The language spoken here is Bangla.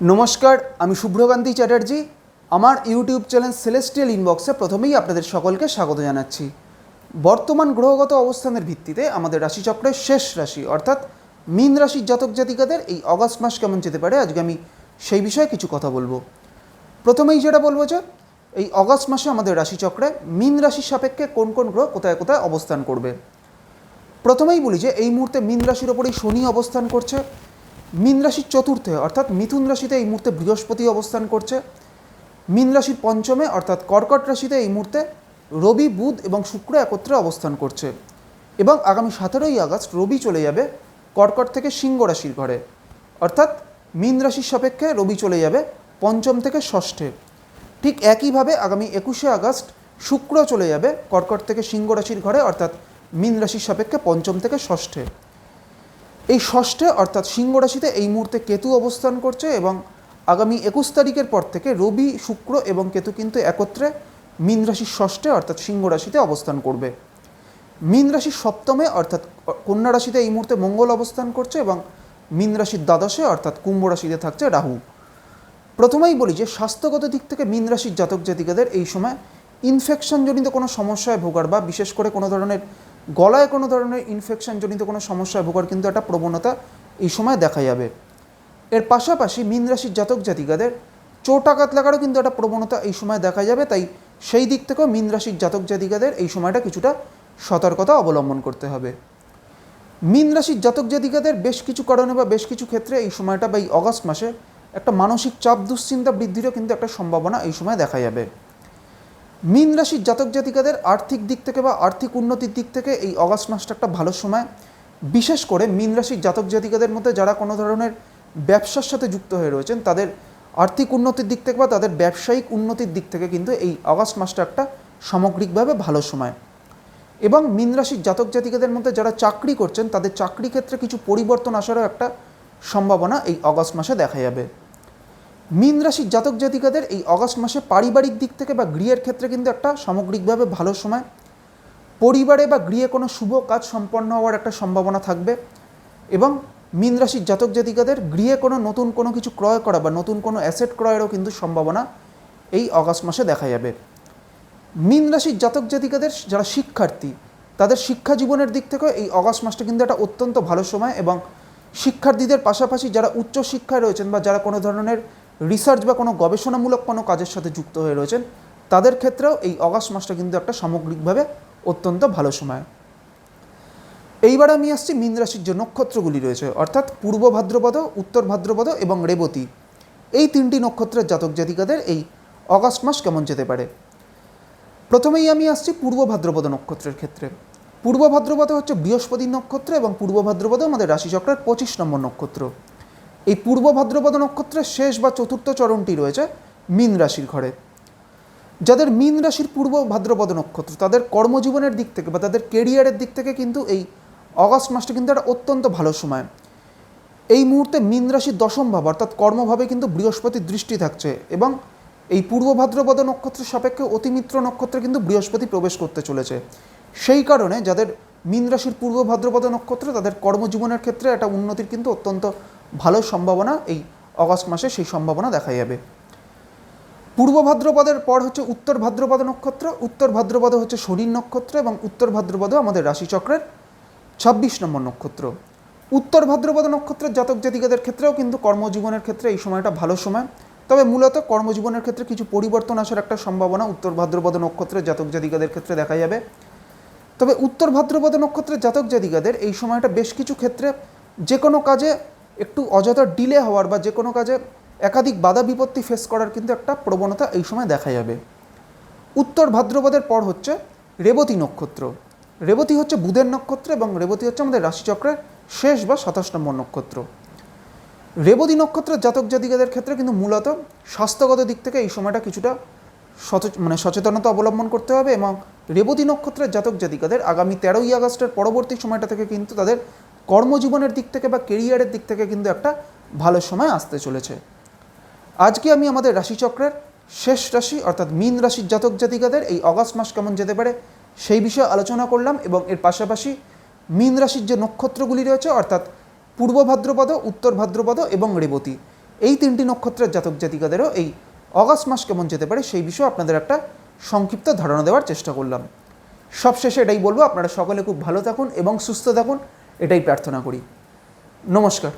নমস্কার, আমি শুভ্রকান্তি চ্যাটার্জি। আমার ইউটিউব চ্যানেল সেলেস্টিয়াল ইনবক্সে প্রথমেই আপনাদের সকলকে স্বাগত জানাচ্ছি। বর্তমান গ্রহগত অবস্থানের ভিত্তিতে আমাদের রাশিচক্রের শেষ রাশি, অর্থাৎ মীন রাশির জাতক জাতিকাদের এই অগস্ট মাস কেমন যেতে পারে, আজকে আমি সেই বিষয়ে কিছু কথা বলব। প্রথমেই যেটা বলব যে, এই অগস্ট মাসে আমাদের রাশিচক্রে মীন রাশির সাপেক্ষে কোন কোন গ্রহ কোথায় কোথায় অবস্থান করবে। প্রথমেই বলি যে, এই মুহূর্তে মীন রাশির ওপরেই শনি অবস্থান করছে। মীন রাশির চতুর্থে, অর্থাৎ মিথুন রাশিতে এই মুহূর্তে বৃহস্পতি অবস্থান করছে। মীন রাশির পঞ্চমে, অর্থাৎ কর্কট রাশিতে এই মুহূর্তে রবি, বুধ এবং শুক্র একত্রে অবস্থান করছে। এবং আগামী সতেরোই আগস্ট রবি চলে যাবে কর্কট থেকে সিংহ রাশির ঘরে। অর্থাৎ মীন রাশির সাপেক্ষে রবি চলে যাবে পঞ্চম থেকে ষষ্ঠে। ঠিক একইভাবে আগামী একুশে আগস্ট শুক্র চলে যাবে কর্কট থেকে সিংহ রাশির ঘরে, অর্থাৎ মীন রাশির সাপেক্ষে পঞ্চম থেকে ষষ্ঠে। এই ষষ্ঠে, অর্থাৎ সিংহ রাশিতে এই মুহূর্তে কেতু অবস্থান করছে এবং আগামী একুশ তারিখের পর থেকে রবি, শুক্র এবং কেতু কিন্তু একত্রে মীন রাশির ষষ্ঠে, অর্থাৎ সিংহ রাশিতে অবস্থান করবে। মীন রাশির সপ্তমে, অর্থাৎ কন্যা রাশিতে এই মুহূর্তে মঙ্গল অবস্থান করছে এবং মীন রাশির দ্বাদশে, অর্থাৎ কুম্ভ রাশিতে থাকছে রাহু। প্রথমেই বলি যে, স্বাস্থ্যগত দিক থেকে মীন রাশির জাতক জাতিকাদের এই সময় ইনফেকশনজনিত কোনো সমস্যায় ভোগার বা বিশেষ করে কোনো ধরনের গলায় কোনো ধরনের ইনফেকশনজনিত কোনো সমস্যায় ভোগার কিন্তু একটা প্রবণতা এই সময় দেখা যাবে। এর পাশাপাশি মীন রাশির জাতক জাতিকাদের চোট আঘাত লাগারও কিন্তু একটা প্রবণতা এই সময় দেখা যাবে, তাই সেই দিক থেকেও মীন রাশির জাতক জাতিকাদের এই সময়টা কিছুটা সতর্কতা অবলম্বন করতে হবে। মীন রাশির জাতক জাতিকাদের বেশ কিছু কারণে বা বেশ কিছু ক্ষেত্রে এই সময়টা বা এই অগস্ট মাসে একটা মানসিক চাপ, দুশ্চিন্তা বৃদ্ধিরও কিন্তু একটা সম্ভাবনা এই সময় দেখা যাবে। মীন রাশির জাতক জাতিকাদের আর্থিক দিক থেকে বা আর্থিক উন্নতির দিক থেকে এই অগাস্ট মাসটা একটা ভালো সময়। বিশেষ করে মীন রাশির জাতক জাতিকাদের মধ্যে যারা কোনো ধরনের ব্যবসার সাথে যুক্ত হয়ে রয়েছেন, তাদের আর্থিক উন্নতির দিক থেকে বা তাদের ব্যবসায়িক উন্নতির দিক থেকে কিন্তু এই অগাস্ট মাসটা একটা সামগ্রিকভাবে ভালো সময়। এবং মীন রাশির জাতক জাতিকাদের মধ্যে যারা চাকরি করছেন, তাদের চাকরি ক্ষেত্রে কিছু পরিবর্তন আসারও একটা সম্ভাবনা এই অগাস্ট মাসে দেখা যাবে। মীন রাশির জাতক জাতিকাদের এই অগাস্ট মাসে পারিবারিক দিক থেকে বা গৃহের ক্ষেত্রে কিন্তু একটা সামগ্রিকভাবে ভালো সময়। পরিবারে বা গৃহে কোনো শুভ কাজ সম্পন্ন হওয়ার একটা সম্ভাবনা থাকবে এবং মীন রাশির জাতক জাতিকাদের গৃহে কোনো নতুন কোনো কিছু ক্রয় করা বা নতুন কোনো অ্যাসেট ক্রয়েরও কিন্তু সম্ভাবনা এই অগাস্ট মাসে দেখা যাবে। মীন রাশির জাতক জাতিকাদের যারা শিক্ষার্থী, তাদের শিক্ষা জীবনের দিক থেকেও এই অগাস্ট মাসটা কিন্তু একটা অত্যন্ত ভালো সময় এবং শিক্ষার্থীদের পাশাপাশি যারা উচ্চ শিক্ষায় রয়েছেন বা যারা কোনো ধরনের রিসার্চ বা কোনো গবেষণামূলক কোনো কাজের সাথে যুক্ত হয়ে রয়েছেন, তাদের ক্ষেত্রেও এই অগাস্ট মাসটা কিন্তু একটা সামগ্রিকভাবে অত্যন্ত ভালো সময়। এইবার আমি আসছি মীন রাশির যে নক্ষত্রগুলি রয়েছে, অর্থাৎ পূর্ব ভাদ্রপদ, উত্তর ভাদ্রপদ এবং রেবতী। এই তিনটি নক্ষত্রের জাতক জাতিকাদের এই অগাস্ট মাস কেমন যেতে পারে? প্রথমেই আমি আসছি পূর্ব ভাদ্রপদ নক্ষত্রের ক্ষেত্রে। পূর্ব ভাদ্রপদ হচ্ছে বৃহস্পতি নক্ষত্র এবং পূর্ব ভাদ্রপদ আমাদের রাশিচক্রের পঁচিশ নম্বর নক্ষত্র। এই পূর্ব ভাদ্রপদ নক্ষত্রের শেষ বা চতুর্থ চরণটি রয়েছে মীন রাশির ঘরে। যাদের মীন রাশির পূর্ব ভাদ্রপদ নক্ষত্র, তাদের কর্মজীবনের দিক থেকে বা তাদের কেরিয়ারের দিক থেকে কিন্তু এই অগাস্ট মাসটা কিন্তু একটা অত্যন্ত ভালো সময়। এই মুহূর্তে মীন রাশির দশম ভাব অর্থাৎ কর্মভাবে কিন্তু বৃহস্পতির দৃষ্টি থাকছে এবং এই পূর্ব ভাদ্রপদ নক্ষত্রের সাপেক্ষে অতিমিত্র নক্ষত্রে কিন্তু বৃহস্পতি প্রবেশ করতে চলেছে। সেই কারণে যাদের মীন রাশির পূর্ব ভাদ্রপদ নক্ষত্র, তাদের কর্মজীবনের ক্ষেত্রে একটা উন্নতির কিন্তু অত্যন্ত ভালো সম্ভাবনা এই অগস্ট মাসে সেই সম্ভাবনা দেখা যাবে। পূর্ব ভাদ্রপদের পর হচ্ছে উত্তর ভাদ্রপদ নক্ষত্র, উত্তর ভাদ্রপদ হচ্ছে শনির নক্ষত্র এবং উত্তর ভাদ্রপদ আমাদের রাশিচক্রের ছাব্বিশ নম্বর নক্ষত্র। উত্তর ভাদ্রপদ নক্ষত্রের জাতক জাতিকাদের ক্ষেত্রেও কিন্তু কর্মজীবনের ক্ষেত্রে এই সময়টা ভালো সময়। তবে মূলত কর্মজীবনের ক্ষেত্রে কিছু পরিবর্তন আসার একটা সম্ভাবনা উত্তর ভাদ্রপদ নক্ষত্রের জাতক জাতিকাদের ক্ষেত্রে দেখা যাবে। তবে উত্তর ভাদ্রপদ নক্ষত্রের জাতক জাতিকাদের এই সময়টা বেশ কিছু ক্ষেত্রে যে কোনো কাজে একটু অযথা ডিলে হওয়ার বা যে কোনো কাজে একাধিক বাধা বিপত্তি ফেস করার কিন্তু একটা প্রবণতা এই সময় দেখা যাবে। উত্তর ভাদ্রপদের পর হচ্ছে রেবতী নক্ষত্র। রেবতী হচ্ছে বুধের নক্ষত্র এবং রেবতী হচ্ছে আমাদের রাশিচক্রের শেষ বা সাতাশ নম্বর নক্ষত্র। রেবতী নক্ষত্রের জাতক জাতিকাদের ক্ষেত্রে কিন্তু মূলত স্বাস্থ্যগত দিক থেকে এই সময়টা কিছুটা মানে সচেতনতা অবলম্বন করতে হবে এবং রেবতী নক্ষত্রের জাতক জাতিকাদের আগামী তেরোই আগস্টের পরবর্তী সময়টা থেকে কিন্তু তাদের কর্মজীবনের দিক থেকে বা কেরিয়ারের দিক থেকে কিন্তু একটা ভালো সময় আসতে চলেছে। আজকে আমি আমাদের রাশিচক্রের শেষ রাশি অর্থাৎ মীন রাশির জাতক জাতিকাদের এই অগাস্ট মাস কেমন যেতে পারে সেই বিষয়ে আলোচনা করলাম এবং এর পাশাপাশি মীন রাশির যে নক্ষত্রগুলি রয়েছে অর্থাৎ পূর্ব ভাদ্রপদ, উত্তর ভাদ্রপদ এবং রেবতী, এই তিনটি নক্ষত্রের জাতক জাতিকাদেরও এই অগাস্ট মাস কেমন যেতে পারে সেই বিষয়ে আপনাদের একটা সংক্ষিপ্ত ধারণা দেওয়ার চেষ্টা করলাম। সবশেষে এটাই বলব, আপনারা সকলে খুব ভালো থাকুন এবং সুস্থ থাকুন। এটাই প্রার্থনা করি। নমস্কার।